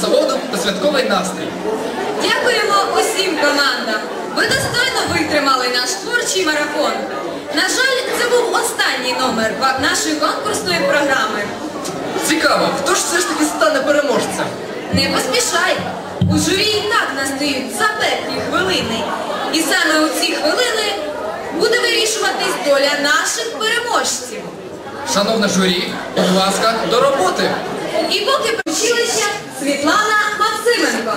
Заводу та святковий настрій. Дякуємо усім командам. Ви достойно витримали наш творчий марафон. На жаль, це був останній номер нашої конкурсної програми. Цікаво, хто ж все ж таки стане переможцем? Не поспішай! У журі і так настають запеклі хвилини. І саме у ці хвилини буде вирішуватись доля наших переможців. Шановне журі, будь ласка, до роботи. І поки почилися Світлана Максименко.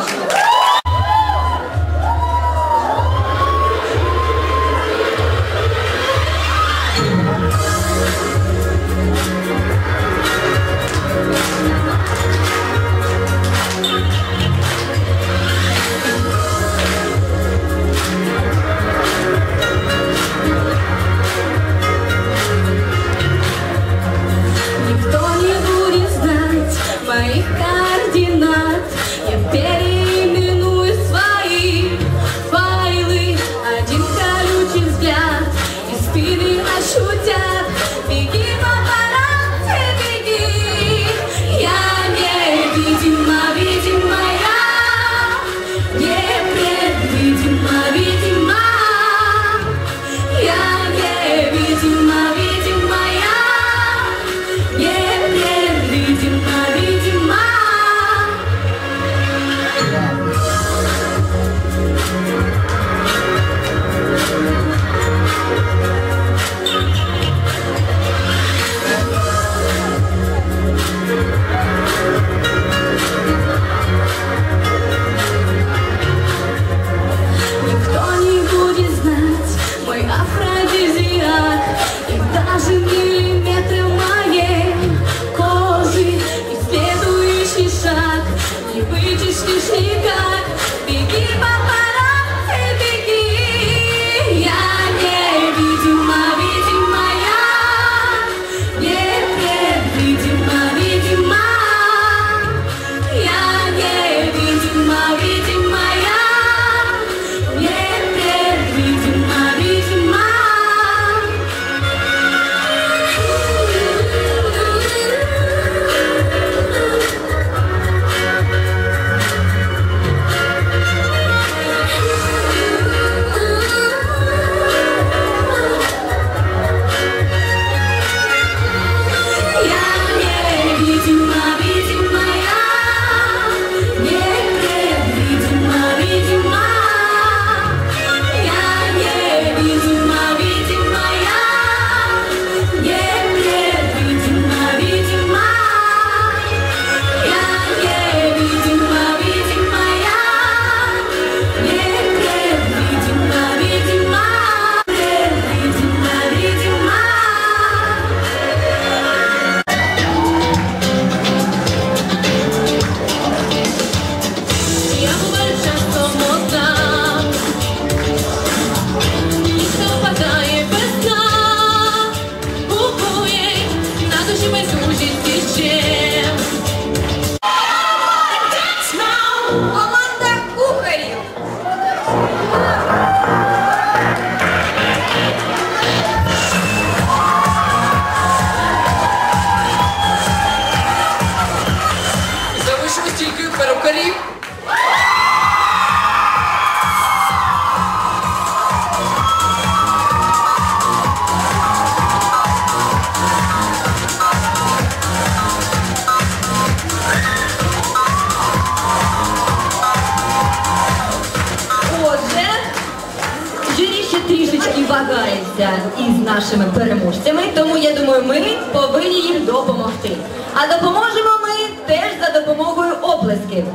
Нашими переможцями, тому я думаю, ми повинні їм допомогти. А допоможемо ми теж за допомогою оплесків.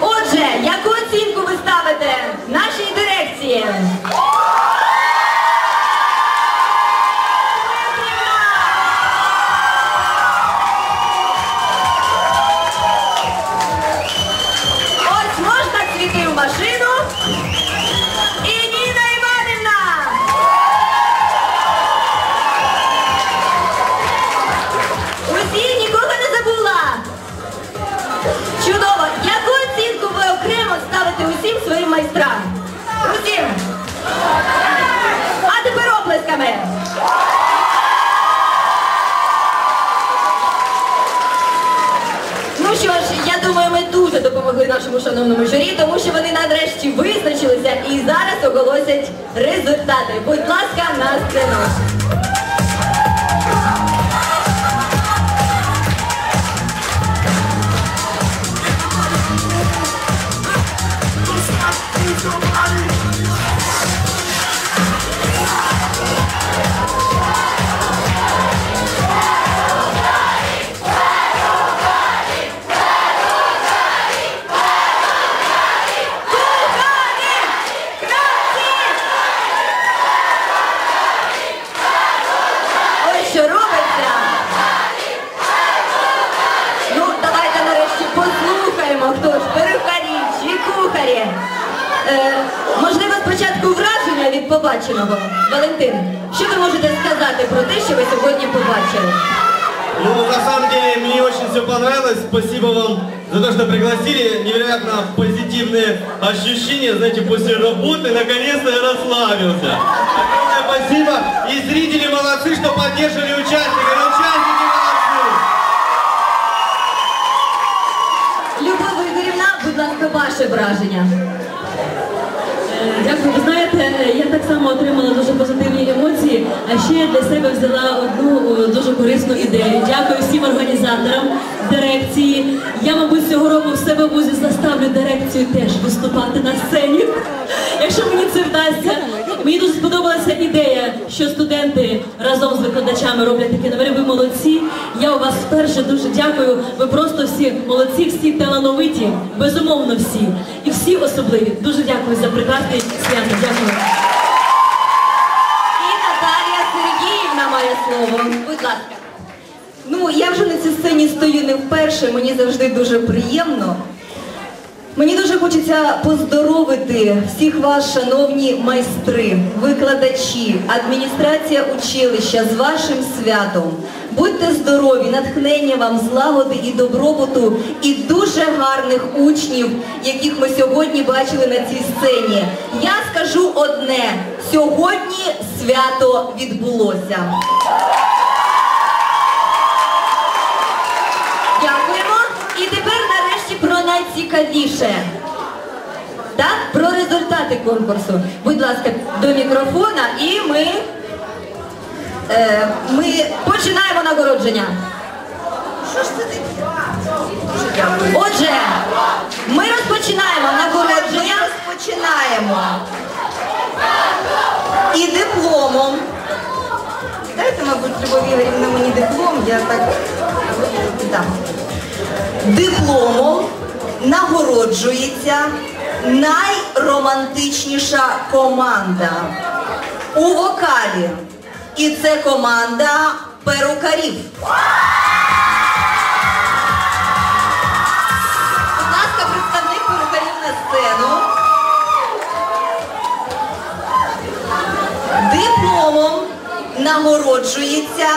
Отже, яку оцінку ви ставите нашій дирекції? Своїм майстрам? Усім. А тепер оплесками. Ну що ж, я думаю, ми дуже допомогли нашому шановному журі, тому що вони нарешті визначилися і зараз оголосять результати. Будь ласка, на сцену. побаченого. Валентин, що ви можете сказати про те, що ви сьогодні побачили? Ну, на самом деле, мне очень все понравилось. Спасибо вам за то, что пригласили. Невероятно позитивные ощущения. Знаете, после работы наконец-то я расслабился. Огромное спасибо. И зрители молодцы, что поддерживали участника. Но участники молодцы. Любов Ігорівна, будь ласка, ваше враження. Дякую. Ви знаєте, я так само отримала дуже позитивні емоції, а ще я для себе взяла одну е, дуже корисну ідею. Дякую всім організаторам дирекції. Я, мабуть, цього року в себе вузі заставлю дирекцію теж виступати на сцені. Якщо мені це вдасться. Мені дуже сподобалася ідея, що студенти разом з викладачами роблять такі номери. Ви молодці. Я у вас вперше дуже дякую. Ви просто всі молодці, всі талановиті, безумовно всі. І всі особливі. Дуже дякую за прекрасний свято. Дякую. І Наталія Сергіївна має слово. Будь ласка. Ну, я вже на цій сцені стою не вперше, мені завжди дуже приємно. Мені дуже хочеться поздоровити всіх вас, шановні майстри, викладачі, адміністрація училища з вашим святом. Будьте здорові, натхнення вам, злагоди і добробуту, і дуже гарних учнів, яких ми сьогодні бачили на цій сцені. Я скажу одне: сьогодні свято відбулося. Дякуємо. І тепер нарешті про найцікавіше. Так, про результати конкурсу. Будь ласка, до мікрофона і ми, е, ми починаємо нагородження. Що ж це таке? Отже, ми розпочинаємо нагородження. Розпочинаємо. І дипломом. Дайте, мабуть, Любов Ігорівна мені диплом, я так. Да. Дипломом нагороджується найромантичніша команда у вокалі. І це команда перукарів. Будь ласка, представник перукарів на сцену. Дипломом нагороджується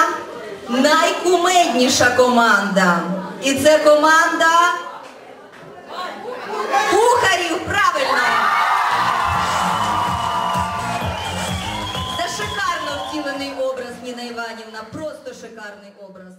найкумедніша команда. І це команда кухарів, правильно. Це шикарно втілений образ, Ніна Іванівна, просто шикарний образ.